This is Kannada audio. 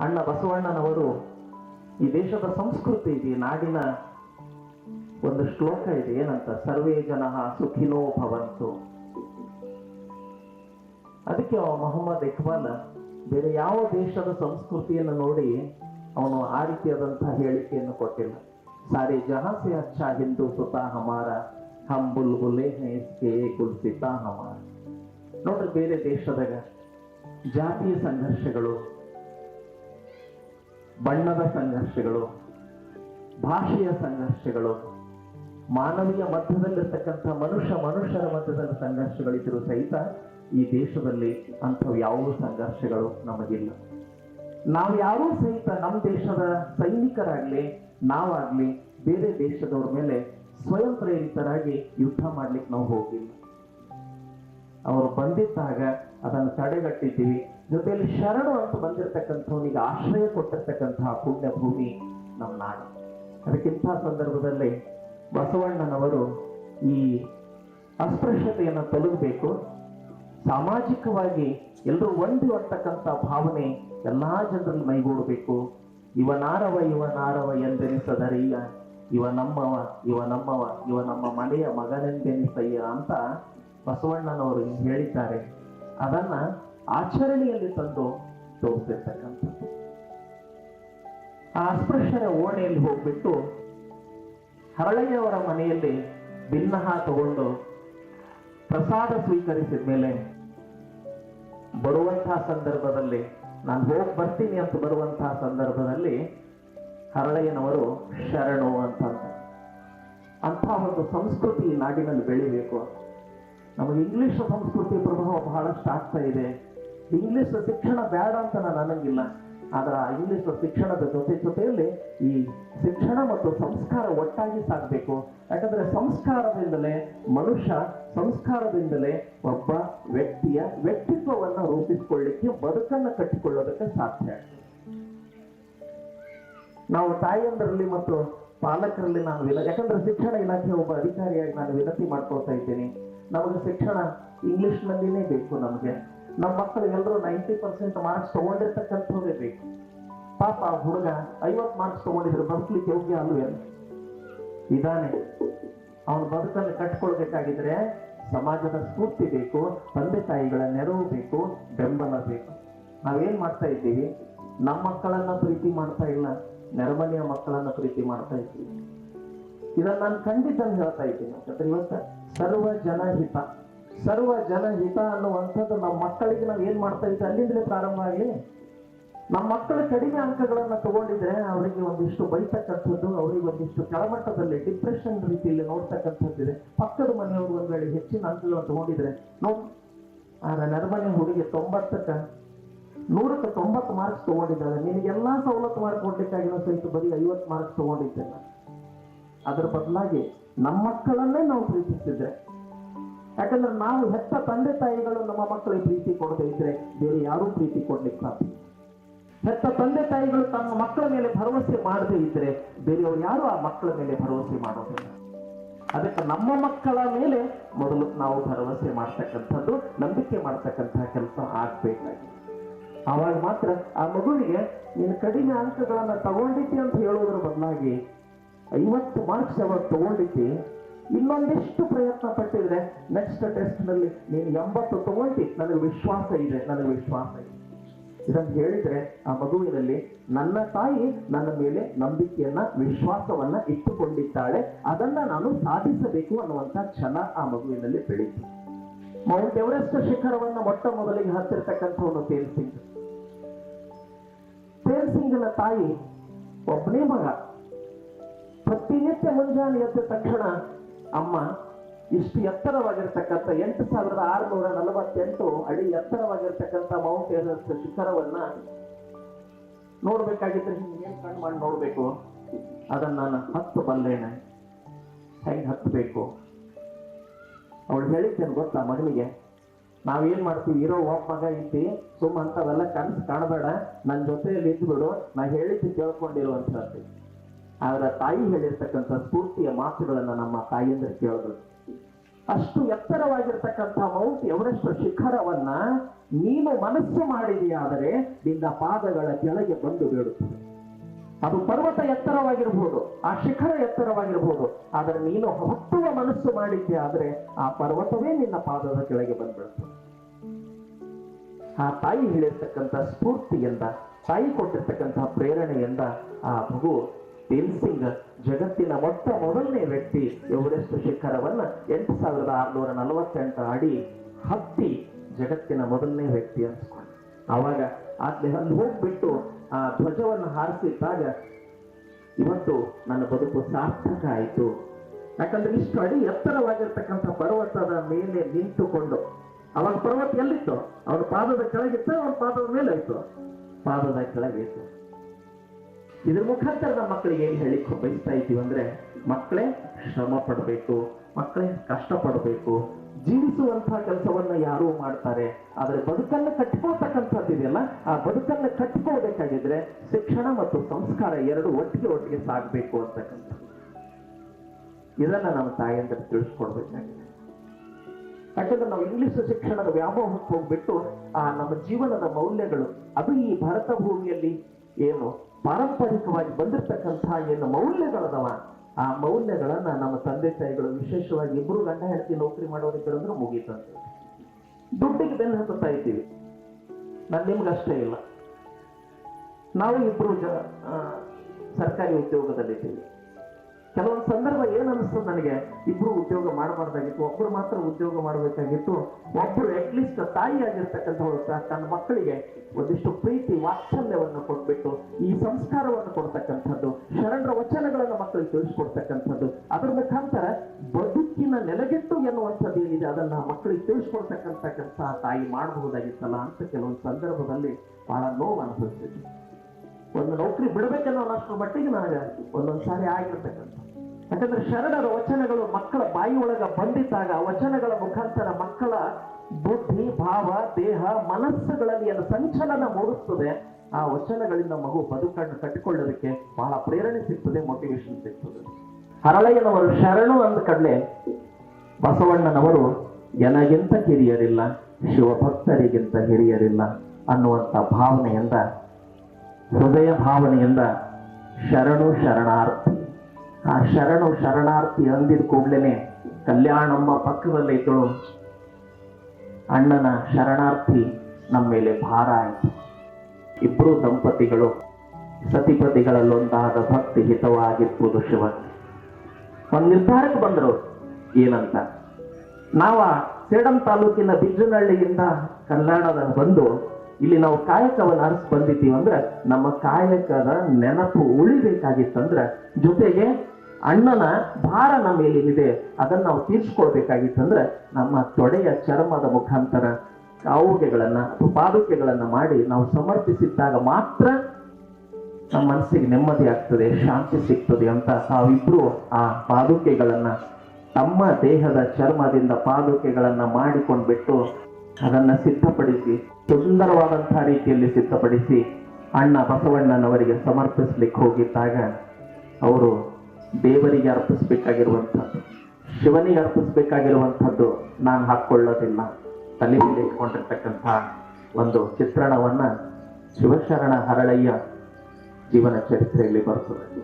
ಅಣ್ಣ ಬಸವಣ್ಣನವರು ಈ ದೇಶದ ಸಂಸ್ಕೃತಿ ಇದೆ ನಾಡಿನ ಒಂದು ಶ್ಲೋಕ ಇದೆ, ಏನಂತ? ಸರ್ವೇ ಜನ ಸುಖಿನೋ ಭವಂತು. ಅದಕ್ಕೆ ಅವ ಮೊಹಮ್ಮದ್ ಇಕ್ಬಾಲ್ ಬೇರೆ ಯಾವ ದೇಶದ ಸಂಸ್ಕೃತಿಯನ್ನು ನೋಡಿ ಅವನು ಆ ರೀತಿಯಾದಂತಹ ಹೇಳಿಕೆಯನ್ನು ಕೊಟ್ಟಿಲ್ಲ. ಸಾರಿ ಜಹಾಂ ಸೆ ಅಚ್ಚಾ ಹಿಂದೂ ಸುತ ಹಮಾರ ಹಮ್ ಬುಲ್ ಬುಲೆ ಇಸ್ಕೆ ಗುಲ್ಸಿತಾ ಹಮಾರ. ನೋಡ್ರಿ ಬೇರೆ ದೇಶದಾಗ ಜಾತಿಯ ಸಂಘರ್ಷಗಳು ಬಣ್ಣದ ಸಂಘರ್ಷಗಳು, ಭಾಷೆಯ ಸಂಘರ್ಷಗಳು, ಮಾನವೀಯ ಮಧ್ಯದಲ್ಲಿರ್ತಕ್ಕಂಥ ಮನುಷ್ಯ ಮನುಷ್ಯರ ಮಧ್ಯದಲ್ಲಿ ಸಂಘರ್ಷಗಳಿದ್ದರೂ ಸಹಿತ ಈ ದೇಶದಲ್ಲಿ ಅಂಥವು ಯಾವ ಸಂಘರ್ಷಗಳು ನಮಗಿಲ್ಲ. ನಾವು ಯಾರೂ ಸಹಿತ ನಮ್ಮ ದೇಶದ ಸೈನಿಕರಾಗ್ಲಿ, ನಾವಾಗ್ಲಿ, ಬೇರೆ ದೇಶದವ್ರ ಮೇಲೆ ಸ್ವಯಂ ಪ್ರೇರಿತರಾಗಿ ಯುದ್ಧ ಮಾಡ್ಲಿಕ್ಕೆ ನಾವು ಹೋಗಿಲ್ಲ. ಅವರು ಬಂದಿದ್ದಾಗ ಅದನ್ನು ತಡೆಗಟ್ಟಿದ್ದೀವಿ. ಜೊತೆಯಲ್ಲಿ ಶರಣು ಅಂತ ಬಂದಿರತಕ್ಕಂಥವನಿಗೆ ಆಶ್ರಯ ಕೊಟ್ಟಿರ್ತಕ್ಕಂತಹ ಪುಣ್ಯ ಭೂಮಿ ನಮ್ಮ ನಾಡು. ಅದಕ್ಕಿಂತ ಸಂದರ್ಭದಲ್ಲಿ ಬಸವಣ್ಣನವರು ಈ ಅಸ್ಪೃಶ್ಯತೆಯನ್ನು ತೊಲಗಬೇಕು. ಸಾಮಾಜಿಕವಾಗಿ ಎಲ್ಲರೂ ಒಂದು ಅಂತಕ್ಕಂಥ ಭಾವನೆ ಎಲ್ಲ ಜನರಲ್ಲಿ ಮೈಗೂಡಬೇಕು. ಇವನಾರವ ಇವನಾರವ ಎಂದೆನಿಸದರಯ್ಯ ಇವ ನಮ್ಮವ ಇವ ನಮ್ಮವ, ಇವ ನಮ್ಮ ಮನೆಯ ಮಗನೆಂದೆನಿಸಯ್ಯ ಅಂತ ಬಸವಣ್ಣನವರು ಹೇಳಿದ್ದಾರೆ. ಅದನ್ನ ಆಚರಣೆಯಲ್ಲಿ ತಂದು ತೋರಿಸಿರ್ತಕ್ಕಂಥದ್ದು. ಆ ಅಸ್ಪೃಶ್ಯರ ಓಣೆಯಲ್ಲಿ ಹೋಗ್ಬಿಟ್ಟು ಹರಳಯ್ಯವರ ಮನೆಯಲ್ಲಿ ಭಿನ್ನಹ ತಗೊಂಡು ಪ್ರಸಾದ ಸ್ವೀಕರಿಸಿದ ಮೇಲೆ ಬರುವಂತಹ ಸಂದರ್ಭದಲ್ಲಿ ನಾನು ಹೋಗಿ ಬರ್ತೀನಿ ಅಂತ ಬರುವಂತಹ ಸಂದರ್ಭದಲ್ಲಿ ಹರಳಯ್ಯನವರು ಶರಣು ಅಂತ ಅಂತ ಒಂದು ಸಂಸ್ಕೃತಿ ನಾಡಿನಲ್ಲಿ ಬೆಳಿಬೇಕು ನಮಗೆ ಇಂಗ್ಲಿಷ್ ಸಂಸ್ಕೃತಿ ಪ್ರಭಾವ ಬಹಳಷ್ಟು ಆಗ್ತಾ ಇದೆ. ಇಂಗ್ಲಿಷ್ ಶಿಕ್ಷಣ ಬೇಡ ಅಂತ ನಾನು ಅನ್ನಂಗಿಲ್ಲ. ಆದ್ರೆ ಆ ಇಂಗ್ಲಿಷ್ ಶಿಕ್ಷಣದ ಜೊತೆ ಜೊತೆಯಲ್ಲಿ ಈ ಶಿಕ್ಷಣ ಮತ್ತು ಸಂಸ್ಕಾರ ಒಟ್ಟಾಗಿ ಸಾಗಬೇಕು ಯಾಕಂದ್ರೆ ಸಂಸ್ಕಾರದಿಂದಲೇ ಮನುಷ್ಯ ಸಂಸ್ಕಾರದಿಂದಲೇ ಒಬ್ಬ ವ್ಯಕ್ತಿಯ ವ್ಯಕ್ತಿತ್ವವನ್ನು ರೂಪಿಸಿಕೊಳ್ಳಿಕ್ಕೆ ಬದುಕನ್ನು ಕಟ್ಟಿಕೊಳ್ಳೋದಕ್ಕೆ ಸಾಧ್ಯ. ನಾವು ತಾಯಿಯಂದರಲ್ಲಿ ಮತ್ತು ಪಾಲಕರಲ್ಲಿ ನಾನು ಯಾಕಂದ್ರೆ ಶಿಕ್ಷಣ ಇಲಾಖೆ ಒಬ್ಬ ಅಧಿಕಾರಿಯಾಗಿ ನಾನು ವಿನಂತಿ ಮಾಡ್ಕೊಳ್ತಾ ಇದ್ದೀನಿ. ನಮಗೆ ಶಿಕ್ಷಣ ಇಂಗ್ಲಿಷ್ನಲ್ಲಿನೇ ಬೇಕು ನಮಗೆ. ನಮ್ಮ ಮಕ್ಕಳು ಎಲ್ಲರೂ ನೈಂಟಿ ಪರ್ಸೆಂಟ್ ಮಾರ್ಕ್ಸ್ ತಗೊಂಡಿರ್ತಕ್ಕಂಥವ್ರೇ ಬೇಕು. ಪಾಪ ಆ ಹುಡುಗ ಐವತ್ತು ಮಾರ್ಕ್ಸ್ ತಗೊಂಡಿದ್ರೆ ಬದುಕಲಿಕ್ಕೆ ಯೋಗ್ಯ ಅಲ್ವೇ? ಇದಾನೆ. ಅವನ ಬದುಕನ್ನು ಕಟ್ಕೊಳ್ಬೇಕಾಗಿದ್ರೆ ಸಮಾಜದ ಸ್ಫೂರ್ತಿ ಬೇಕು, ತಂದೆ ತಾಯಿಗಳ ನೆರವು ಬೇಕು, ಬೆಂಬಲ ಬೇಕು. ನಾವೇನ್ ಮಾಡ್ತಾ ಇದ್ದೀವಿ? ನಮ್ಮ ಮಕ್ಕಳನ್ನ ಪ್ರೀತಿ ಮಾಡ್ತಾ ಇಲ್ಲ, ನೆರಮನೆಯ ಮಕ್ಕಳನ್ನ ಪ್ರೀತಿ ಮಾಡ್ತಾ ಇದ್ದೀವಿ. ಇದನ್ನ ನಾನು ಖಂಡಿತ ಹೇಳ್ತಾ ಇದ್ದೀನಿ ಯಾಕಂದ್ರೆ ಇವತ್ತ ಸರ್ವ ಜನಹಿತ ಸರ್ವ ಜನಹಿತ ಅನ್ನುವಂಥದ್ದು ನಮ್ಮ ಮಕ್ಕಳಿಗೆ ನಾವು ಏನ್ ಮಾಡ್ತಾ ಇದ್ದೀವಿ ಅಲ್ಲಿಂದಲೇ ಪ್ರಾರಂಭ ಆಗಲಿ. ನಮ್ಮ ಮಕ್ಕಳು ಕಡಿಮೆ ಅಂಕಗಳನ್ನ ತಗೊಂಡಿದ್ರೆ ಅವರಿಗೆ ಒಂದಿಷ್ಟು ಬೈತಕ್ಕಂಥದ್ದು, ಅವರಿಗೆ ಒಂದಿಷ್ಟು ಕೆಳಮಟ್ಟದಲ್ಲಿ ಡಿಪ್ರೆಷನ್ ರೀತಿಯಲ್ಲಿ ನೋಡ್ತಕ್ಕಂಥದ್ದಿದೆ ಪಕ್ಕದ ಮನೆಯವರು ಒಂದು ವೇಳೆ ಹೆಚ್ಚಿನ ಅಂಕಗಳನ್ನು ತಗೊಂಡಿದ್ರೆ ನೋ ಆ ನರ್ಮನೆ ಹುಡುಗಿ ತೊಂಬತ್ತಕ್ಕ, ನೂರಕ್ಕೆ ತೊಂಬತ್ತು ಮಾರ್ಕ್ಸ್ ತಗೊಂಡಿದ್ದಾಳೆ. ನಿನಗೆಲ್ಲಾ ಸವಲತ್ತು ಮಾಡಿಕೊಡ್ಲಿಕ್ಕಾಗಿರೋ ಸಹಿತ ಬರೀ ಐವತ್ತು ಮಾರ್ಕ್ಸ್ ತಗೊಂಡಿದ್ದೇನೆ ಅದ್ರ ಬದಲಾಗಿ ನಮ್ಮ ಮಕ್ಕಳನ್ನೇ ನಾವು ಪ್ರೀತಿಸಿದ್ರೆ ಯಾಕಂದ್ರೆ ನಾವು ಹೆತ್ತ ತಂದೆ ತಾಯಿಗಳು ನಮ್ಮ ಮಕ್ಕಳಿಗೆ ಪ್ರೀತಿ ಕೊಡದೇ ಇದ್ರೆ ಬೇರೆ ಯಾರೂ ಪ್ರೀತಿ ಕೊಡ್ಲಿಕ್ಕೆ ಸಾಧ್ಯ ಹೆತ್ತ ತಂದೆ ತಾಯಿಗಳು ತಮ್ಮ ಮಕ್ಕಳ ಮೇಲೆ ಭರವಸೆ ಮಾಡದೇ ಇದ್ರೆ ಬೇರೆಯವರು ಯಾರು ಆ ಮಕ್ಕಳ ಮೇಲೆ ಭರವಸೆ ಮಾಡೋದಿಲ್ಲ. ಅದಕ್ಕೆ ನಮ್ಮ ಮಕ್ಕಳ ಮೇಲೆ ಮೊದಲು ನಾವು ಭರವಸೆ ಮಾಡ್ತಕ್ಕಂಥದ್ದು, ನಂಬಿಕೆ ಮಾಡ್ತಕ್ಕಂತಹ ಕೆಲಸ ಆಗ್ಬೇಕಾಗಿದೆ. ಆವಾಗ ಮಾತ್ರ ಆ ಮಗುವಿಗೆ, ನೀನು ಕಡಿಮೆ ಅಂಕಗಳನ್ನ ತಗೊಂಡಿದ್ದೆ ಅಂತ ಹೇಳೋದ್ರ ಬದಲಾಗಿ ಐವತ್ತು ಮಾರ್ಕ್ಸ್ ಅವರು ತಗೊಂಡಿದ್ದೆ? ಇನ್ನೊಂದಿಷ್ಟು ಪ್ರಯತ್ನ ಪಟ್ಟಿದ್ರೆ ನೆಕ್ಸ್ಟ್ ಟೆಸ್ಟ್ನಲ್ಲಿ ನೀನು ಎಂಬತ್ತು ತಗೊಂಡಿ, ನನಗೆ ವಿಶ್ವಾಸ ಇದೆ, ನನಗೆ ವಿಶ್ವಾಸ ಇದೆ. ಇದನ್ನು ಹೇಳಿದ್ರೆ ಆ ಮಗುವಿನಲ್ಲಿ ನನ್ನ ತಾಯಿ ನನ್ನ ಮೇಲೆ ನಂಬಿಕೆಯನ್ನ, ವಿಶ್ವಾಸವನ್ನ ಇಟ್ಟುಕೊಂಡಿದ್ದಾಳೆ. ಅದನ್ನ ನಾನು ಸಾಧಿಸಬೇಕು ಅನ್ನುವಂತ ಛಲ ಆ ಮಗುವಿನಲ್ಲಿ ಬೆಳೀತು. ಮೌಂಟ್ ಎವರೆಸ್ಟ್ ಶಿಖರವನ್ನ ಮೊಟ್ಟ ಮೊದಲಿಗೆ ಹತ್ತಿರ್ತಕ್ಕಂಥವನು ತೇಲ್ ಸಿಂಗ್. ತಾಯಿ ಒಬ್ಬನೇ ಮಗ. ಪ್ರತಿನಿತ್ಯ ಮುಂಜಾನೆ ಎದ್ದ ತಕ್ಷಣ, ಅಮ್ಮ ಇಷ್ಟು ಎತ್ತರವಾಗಿರ್ತಕ್ಕಂಥ ಎಂಟು ಸಾವಿರದ ಆರುನೂರ ನಲವತ್ತೆಂಟು ಅಡಿ ಎತ್ತರವಾಗಿರ್ತಕ್ಕಂಥ ಮೌಂಟ್ ಎವರೆಸ್ಟ್ ಶಿಖರವನ್ನ ನೋಡ್ಬೇಕಾಗಿದ್ರೆ ಹಿಂಗೆ ಏನ್ ಕಣ್ಣು ಮಾಡಿ ನೋಡ್ಬೇಕು? ಅದನ್ನ ನಾನು ಹತ್ತು ಬಲ್ಲೇನೆ ಹೆಂಗ್ ಹತ್ತಬೇಕು ಅವಳು ಹೇಳಿದ್ದೇನು ಗೊತ್ತಾ ಮಗಳಿಗೆ? ನಾವೇನ್ ಮಾಡ್ತೀವಿ? ಇರೋ ಒಬ್ಬ ಮಗ ಇದ್ದಿ ಸುಮ್ಮ ಅಂತವೆಲ್ಲ ಕನಸು ಕಾಣಬೇಡ ನನ್ನ ಜೊತೆಯಲ್ಲಿ ಇದ್ಬಿಡು ನಾ ಹೇಳಿದ್ದು ಕೇಳ್ಕೊಂಡಿರು ಅಂತ ಹೇಳ್ತೀವಿ ಆದ್ರೆ ತಾಯಿ ಹೇಳಿರ್ತಕ್ಕಂಥ ಸ್ಫೂರ್ತಿಯ ಮಾತುಗಳನ್ನ ನಮ್ಮ ತಾಯಿಯಿಂದ ಕೇಳಿದ್ರು. ಅಷ್ಟು ಎತ್ತರವಾಗಿರ್ತಕ್ಕಂಥ ಮೌಂಟ್ ಎವರೆಸ್ಟ್ ಶಿಖರವನ್ನ ನೀನು ಮನಸ್ಸು ಮಾಡಿದೆಯಾದರೆ ನಿನ್ನ ಪಾದಗಳ ಕೆಳಗೆ ಬಂದು ಬೀಳುತ್ತದೆ. ಅದು ಪರ್ವತ ಎತ್ತರವಾಗಿರಬಹುದು ಆ ಶಿಖರ ಎತ್ತರವಾಗಿರಬಹುದು ಆದರೆ ನೀನು ಹುಟ್ಟುವ ಮನಸ್ಸು ಮಾಡಿದ್ದೆ ಆದ್ರೆ ಆ ಪರ್ವತವೇ ನಿನ್ನ ಪಾದದ ಕೆಳಗೆ ಬಂದ್ಬಿಡುತ್ತೆ. ಆ ತಾಯಿ ಹೇಳಿರ್ತಕ್ಕಂಥ ಸ್ಫೂರ್ತಿಯಿಂದ ತಾಯಿ ಕೊಟ್ಟಿರ್ತಕ್ಕಂಥ ಪ್ರೇರಣೆಯಿಂದ ಆ ಮಗು ಸಿಂಗ್ ಜಗತ್ತಿನ ಮೊಟ್ಟ ಮೊದಲನೇ ವ್ಯಕ್ತಿ ಎವರೆಸ್ಟ್ ಶಿಖರವನ್ನ ಎಂಟು ಸಾವಿರದ ಆರುನೂರ ನಲವತ್ತೆಂಟು ಅಡಿ ಹತ್ತಿ ಜಗತ್ತಿನ ಮೊದಲನೇ ವ್ಯಕ್ತಿ ಅನ್ಸ್ಕೊಂಡು. ಅವಾಗ ಆದ್ಲೆ ಅಲ್ಲಿ ಹೋಗ್ಬಿಟ್ಟು ಆ ಧ್ವಜವನ್ನು ಹಾರಿಸಿದ್ದಾಗ ಇವತ್ತು ನನ್ನ ಬದುಕು ಸಾರ್ಥಕ ಆಯಿತು. ಯಾಕಂದ್ರೆ ಇಷ್ಟು ಅಡಿ ಎತ್ತರವಾಗಿರ್ತಕ್ಕಂಥ ಪರ್ವತದ ಮೇಲೆ ನಿಂತುಕೊಂಡು, ಅವಾಗ ಪರ್ವತ ಎಲ್ಲಿತ್ತು? ಅವನ ಪಾದದ ಕೆಳಗಿತ್ತು? ಅವನ ಪಾದದ ಮೇಲೆ ಇತ್ತು ಪಾದದ ಕೆಳಗಿತ್ತು ಇದ್ರ ಮುಖಾಂತರ ನಮ್ಮ ಮಕ್ಕಳಿಗೆ ಏನ್ ಹೇಳಿ ಬಯಸ್ತಾ ಇದ್ದೀವಿ ಅಂದ್ರೆ, ಮಕ್ಕಳೇ ಶ್ರಮ ಪಡಬೇಕು, ಮಕ್ಕಳೇ ಕಷ್ಟ ಪಡಬೇಕು ಜೀವಿಸುವಂತಹ ಕೆಲಸವನ್ನ ಯಾರು ಮಾಡ್ತಾರೆ. ಆದ್ರೆ ಬದುಕನ್ನ ಕಟ್ಕೋತಕ್ಕಂಥದ್ದು ಇದೆಯಲ್ಲ, ಆ ಬದುಕನ್ನ ಕಟ್ಕೋಬೇಕಾಗಿದ್ರೆ ಶಿಕ್ಷಣ ಮತ್ತು ಸಂಸ್ಕಾರ ಎರಡು ಒಟ್ಟಿಗೆ ಒಟ್ಟಿಗೆ ಸಾಗಬೇಕು ಅಂತಕ್ಕಂಥದ್ದು. ಇದನ್ನ ನಮ್ಮ ತಾಯಿಯಂದ್ರೆ ತಿಳಿಸ್ಕೊಡ್ಬೇಕಾಗಿದೆ. ಯಾಕಂದ್ರೆ ನಾವು ಇಂಗ್ಲಿಷ್ ಶಿಕ್ಷಣದ ವ್ಯಾಮೋಹಕ್ಕೆ ಹೋಗ್ಬಿಟ್ಟು, ಆ ನಮ್ಮ ಜೀವನದ ಮೌಲ್ಯಗಳು, ಅದು ಈ ಭಾರತ ಭೂಮಿಯಲ್ಲಿ ಏನು ಪಾರಂಪರಿಕವಾಗಿ ಬಂದಿರತಕ್ಕಂಥ ಏನು ಮೌಲ್ಯಗಳದವ, ಆ ಮೌಲ್ಯಗಳನ್ನ ನಮ್ಮ ತಂದೆ ತಾಯಿಗಳು ವಿಶೇಷವಾಗಿ ಇಬ್ರು ಗಂಡ ಹೆಂಡತಿ ನೌಕರಿ ಮಾಡೋದಕ್ಕೆ ಅಂದ್ರೆ ಮುಗೀತಂತೆ ದುಡ್ಡಿಗೆ ಬೆನ್ನು ಹತ್ತುತ್ತಾ ಇದ್ದೀವಿ. ನಾನು ನಿಮ್ಗಷ್ಟೇ ಇಲ್ಲ. ನಾವು ಇಬ್ರು ಜ ಸರ್ಕಾರಿ ಉದ್ಯೋಗದಲ್ಲಿದ್ದೀವಿ. ಕೆಲವೊಂದು ಸಂದರ್ಭ ಏನ್ ಅನಿಸ್ತದೆ ನನಗೆ? ಇಬ್ರು ಉದ್ಯೋಗ ಮಾಡಬಾರ್ದಾಗಿತ್ತು, ಒಬ್ರು ಮಾತ್ರ ಉದ್ಯೋಗ ಮಾಡಬೇಕಾಗಿತ್ತು. ಒಬ್ರು ಅಟ್ಲೀಸ್ಟ್ ತಾಯಿ ಆಗಿರ್ತಕ್ಕಂಥವಳು ಸಹ ತನ್ನ ಮಕ್ಕಳಿಗೆ ಒಂದಿಷ್ಟು ಪ್ರೀತಿ, ವಾತ್ಸಲ್ಯವನ್ನು ಕೊಟ್ಬಿಟ್ಟು, ಈ ಸಂಸ್ಕಾರವನ್ನು ಕೊಡ್ತಕ್ಕಂಥದ್ದು, ಶರಣರ ವಚನಗಳನ್ನು ಮಕ್ಕಳಿಗೆ ತಿಳಿಸ್ಕೊಡ್ತಕ್ಕಂಥದ್ದು. ಅದರ ಮುಖಾಂತರ ಬದುಕಿನ ನೆಲೆಗೆಟ್ಟು ಎನ್ನುವಂಥದ್ದು ಏನಿದೆ, ಅದನ್ನ ಮಕ್ಕಳಿಗೆ ತಿಳಿಸ್ಕೊಡ್ತಕ್ಕಂಥ ತಾಯಿ ಮಾಡಬಹುದಾಗಿತ್ತಲ್ಲ ಅಂತ ಕೆಲವೊಂದು ಸಂದರ್ಭದಲ್ಲಿ ಬಹಳ ನೋವು ಅನುಭವಿಸ್ತಿದ್ವಿ ಒಂದು ನೌಕರಿ ಬಿಡಬೇಕೆನ್ನೋ ಅನ್ನೋಷ್ಟು ಮಟ್ಟಿಗೆ ನನಗೆ ಒಂದೊಂದು ಸಾರಿ ಆಗಿರ್ತಕ್ಕಂಥ ಯಾಕಂದ್ರೆ ಶರಣರ ವಚನಗಳು ಮಕ್ಕಳ ಬಾಯಿ ಒಳಗ ಬಂದಿದ್ದಾಗ ವಚನಗಳ ಮುಖಾಂತರ ಮಕ್ಕಳ ಬುದ್ಧಿ, ಭಾವ, ದೇಹ, ಮನಸ್ಸುಗಳಲ್ಲಿ ಏನು ಸಂಚಲನ ಮೂಡಿಸ್ತದೆ ಆ ವಚನಗಳಿಂದ ಮಗು ಬದುಕನ್ನು ಕಟ್ಟಿಕೊಳ್ಳೋದಕ್ಕೆ ಬಹಳ ಪ್ರೇರಣೆ ಸಿಗ್ತದೆ ಮೋಟಿವೇಶನ್ ಸಿಗ್ತದೆ. ಹರಳಯ್ಯನವರು ಶರಣು ಅಂದ ಕಡಲೆ, ಬಸವಣ್ಣನವರು, ಎನಗಿಂತ ಹಿರಿಯರಿಲ್ಲ ಶಿವಭಕ್ತರಿಗಿಂತ ಹಿರಿಯರಿಲ್ಲ ಅನ್ನುವಂಥ ಭಾವನೆಯಿಂದ, ಹೃದಯ ಭಾವನೆಯಿಂದ ಶರಣು ಶರಣಾರ್ಥಿ ಆ ಶರಣು ಶರಣಾರ್ಥಿ ಅಂದಿದ ಕೂಡ್ಲೇನೆ ಕಲ್ಯಾಣಮ್ಮ ಪಕ್ಕದಲ್ಲಿ ಇದ್ದಳು. ಅಣ್ಣನ ಶರಣಾರ್ಥಿ ನಮ್ಮ ಮೇಲೆ ಭಾರ ಆಯಿತು. ಇಬ್ಬರು ದಂಪತಿಗಳು ಸತಿಪತಿಗಳಲ್ಲೊಂದಾದ ಭಕ್ತಿ ಹಿತವಾಗಿರ್ಬೋದು ಶಿವ ಒಂದು ನಿರ್ಧಾರಕ್ಕೆ ಬಂದರು, ಏನಂತ? ನಾವ ಸೇಡಂ ತಾಲೂಕಿನ ಬಿಜ್ಜನಹಳ್ಳಿಯಿಂದ ಕಲ್ಯಾಣದ ಬಂದು ಇಲ್ಲಿ ನಾವು ಕಾಯಕವನ್ನು ಅರಸ್ ಬಂದಿದ್ದೀವಿ ಅಂದ್ರೆ ನಮ್ಮ ಕಾಯಕದ ನೆನಪು ಉಳಿಬೇಕಾಗಿತ್ತಂದ್ರೆ ಜೊತೆಗೆ ಅಣ್ಣನ ಭಾರ ನಮ್ಮ ಮೇಲೇನಿದೆ. ಅದನ್ನ ನಾವು ತೀರ್ಸ್ಕೊಳ್ಬೇಕಾಗಿತ್ತಂದ್ರೆ ನಮ್ಮ ತೊಡೆಯ ಚರ್ಮದ ಮುಖಾಂತರ ಕಾವುಗೆಗಳನ್ನ ಪಾದುಕೆಗಳನ್ನ ಮಾಡಿ ನಾವು ಸಮರ್ಪಿಸಿದ್ದಾಗ ಮಾತ್ರ ನಮ್ಮ ಮನಸ್ಸಿಗೆ ನೆಮ್ಮದಿ ಆಗ್ತದೆ, ಶಾಂತಿ ಸಿಗ್ತದೆ ಅಂತ ತಾವಿಬ್ರು ಆ ಪಾದುಕೆಗಳನ್ನ ತಮ್ಮ ದೇಹದ ಚರ್ಮದಿಂದ ಪಾದುಕೆಗಳನ್ನ ಮಾಡಿಕೊಂಡ್ಬಿಟ್ಟು ಅದನ್ನ ಸಿದ್ಧಪಡಿಸಿ ಸುಂದರವಾದಂತಹ ರೀತಿಯಲ್ಲಿ ಸಿದ್ಧಪಡಿಸಿ ಅಣ್ಣ ಬಸವಣ್ಣನವರಿಗೆ ಸಮರ್ಪಿಸ್ಲಿಕ್ಕೆ ಹೋಗಿದ್ದಾಗ ಅವರು ದೇವರಿಗೆ ಅರ್ಪಿಸ್ಬೇಕಾಗಿರುವಂಥದ್ದು, ಶಿವನಿಗೆ ಅರ್ಪಿಸ್ಬೇಕಾಗಿರುವಂಥದ್ದು ನಾನು ಹಾಕ್ಕೊಳ್ಳೋದಿಲ್ಲ. ತಲೆ ಮೇಲೆ ಒಂದು ಚಿತ್ರಣವನ್ನ ಶಿವಶರಣ ಹರಳಯ್ಯ ಜೀವನ ಚರಿತ್ರೆಯಲ್ಲಿ ಬರ್ತದೆ